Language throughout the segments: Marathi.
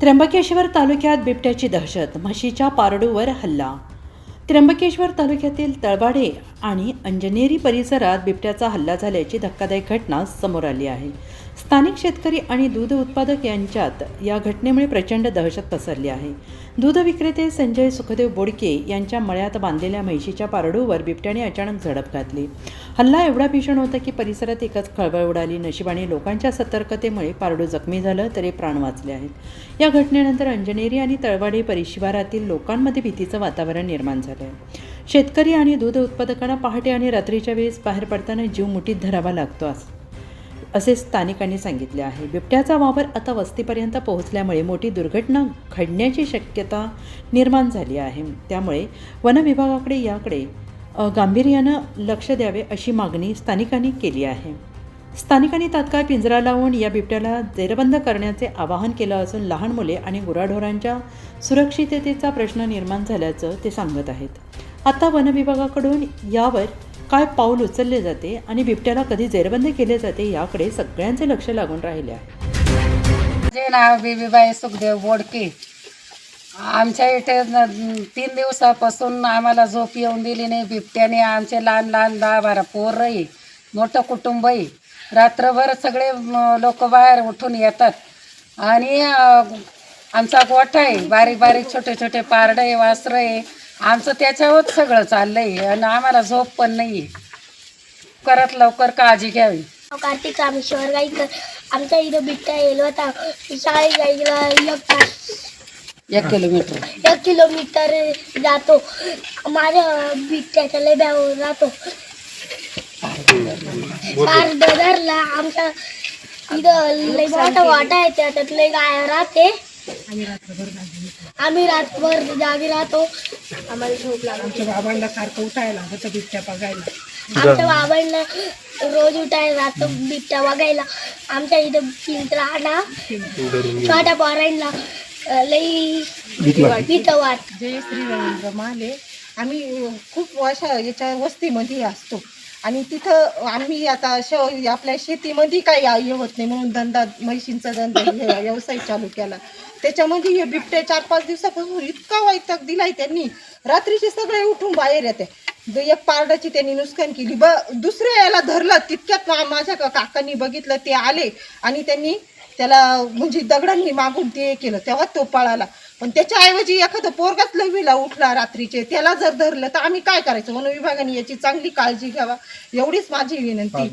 त्र्यंबकेश्वर तालुक्यात बिबट्याची दहशत म्हशीच्या पारडूवर हल्ला. त्र्यंबकेश्वर तालुक्यातील तळवाडे आणि अंजनेरी परिसरात बिबट्याचा हल्ला झाल्याची धक्कादायक घटना समोर आली आहे. स्थानिक शेतकरी आणि दूध उत्पादक यांच्यात या घटनेमुळे प्रचंड दहशत पसरली आहे. दूध विक्रेते संजय सुखदेव बोडके यांच्या मळ्यात बांधलेल्या म्हैशीच्या पारडूवर बिबट्याने अचानक झडप घातली. हल्ला एवढा भीषण होता की परिसरात एकच खळबळ उडाली. नशिबाने लोकांच्या सतर्कतेमुळे पारडू जखमी झालं तरी प्राण वाचले आहेत. या घटनेनंतर अंजनेरी आणि तळवाडी परिशिवारातील लोकांमध्ये भीतीचं वातावरण निर्माण झालं आहे शेतकरी आणि दूध उत्पादकांना पहाटे आणि रात्रीच्या वेळेस बाहेर पडताना जीव मुठीत धरावा लागतो असं असे स्थानिकांनी सांगितले आहे. बिबट्याचा वावर आता वस्तीपर्यंत पोहोचल्यामुळे मोठी दुर्घटना घडण्याची शक्यता निर्माण झाली आहे. त्यामुळे वनविभागाकडे याकडे गांभीर्यानं लक्ष द्यावे अशी मागणी स्थानिकांनी केली आहे. स्थानिकांनी तात्काळ पिंजरा लावून या बिबट्याला जेरबंद करण्याचे आवाहन केलं असून लहान मुले आणि गुराढोरांच्या सुरक्षिततेचा प्रश्न निर्माण झाल्याचं ते सांगत आहेत. आता वनविभागाकडून यावर काय पाऊल उचलले जाते आणि बिबट्याला कधी जेरबंद केले जाते याकडे सगळ्यांचे लक्ष लागून राहिले आहे. माझे नाव बीबीबाई सुखदेव बोडके. आमच्या इथे तीन दिवसापासून आम्हाला झोप येऊन दिली नाही. बिबट्याने आमचे लहान लहान दहा बारा पोरही मोठं कुटुंबही रात्रभर सगळे लोक बाहेर उठून येतात. आणि आमचा गोठा आहे. बारीक बारीक छोटे छोटे पारडे वासरं आहे. आमचं त्याच्यावर सगळं चाललं आहे आणि आम्हाला झोप पण नाही आहे करत लवकर काळजी घ्यावी. कार्तिक रामेश्वर गाईकर आमच्या इथं बिट्टा येलो होता शाळेत जायला एक तास एक किलोमीटर. एक किलोमीटर जातो. माझ्या बिट्ट्याच्या लेब्यावर राहतो पार धरला आमच्या इथं लय मोठा वाटा आहे त्याच्यात लय गाय राहते. आम्ही रातभर जागी राहतो. आम्हाला झोप लागते आमच्या बाबांना सारखं उठायला लागतं बिबट्या बघायला. आमच्या बाबांना रोज उठायला राहतो बिबट्या बघायला. आमच्या इथं आणा छोट्या पोरांना अं, लई भीत वाट जय श्री रवींद्र माले आम्ही खूप वर्ष याच्या वस्तीमध्ये असतो. आणि तिथं आम्ही आता श आपल्या शेतीमध्ये काही हे होत नाही. म्हणून धंदा म्हैशींचा धंदा हे व्यवसाय चालू केला. त्याच्यामध्ये हे बिबटे चार पाच दिवसापासून इतका वैताग दिलाय त्यांनी. रात्रीचे सगळे उठून बाहेर येते. एक पारडाची त्यांनी नुकसान केली. ब दुसऱ्या याला धरलं. तितक्यात माझ्या का- काकांनी बघितलं ते आले. आणि त्यांनी त्याला म्हणजे दगडांनी मागून ते केलं. तेव्हा तो पळाला. पण त्याच्याऐवजी एखादं पोरगाच लवीला उठला रात्रीचे त्याला जर धरलं तर आम्ही काय करायचं? म्हणून विभागाने याची चांगली काळजी घ्यावा एवढीच माझी विनंती.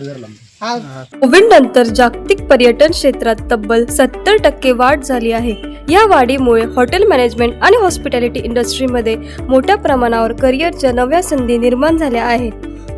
हा. कोविड नंतर जागतिक पर्यटन क्षेत्रात तब्बल सत्तर टक्के वाढ झाली आहे. या वाढीमुळे हॉटेल मॅनेजमेंट आणि हॉस्पिटॅलिटी इंडस्ट्रीमध्ये मोठ्या प्रमाणावर करिअरच्या नव्या संधी निर्माण झाल्या आहेत.